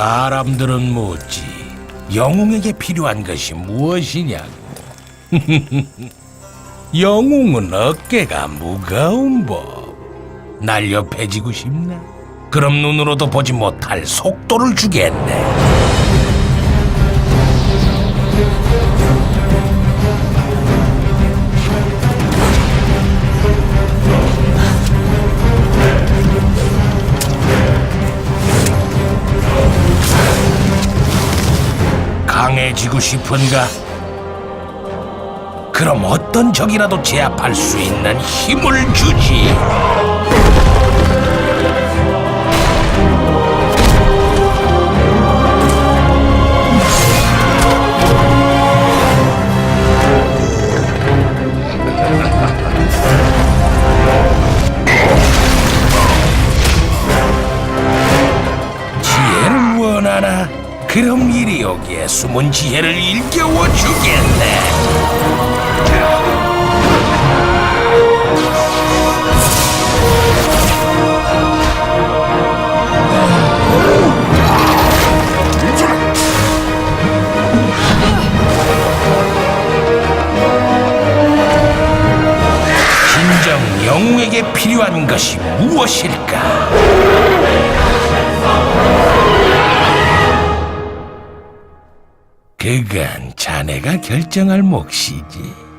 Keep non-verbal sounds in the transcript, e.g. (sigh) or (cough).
사람들은 묻지 영웅에게 필요한 것이 무엇이냐고. (laughs) 영웅은 어깨가 무거운 법. 날려 패지고 싶나? 그럼 눈으로도 보지 못할 속도를 주겠네. 강해지고 싶은가? 그럼 어떤 적이라도 제압할 수 있는 힘을 주지. 지혜를 원하나? 그럼 이리 오기에 숨은 지혜를 일깨워 주겠네. 영웅에게 필요한 것이 무엇일까? 그건 자네가 결정할 몫이지.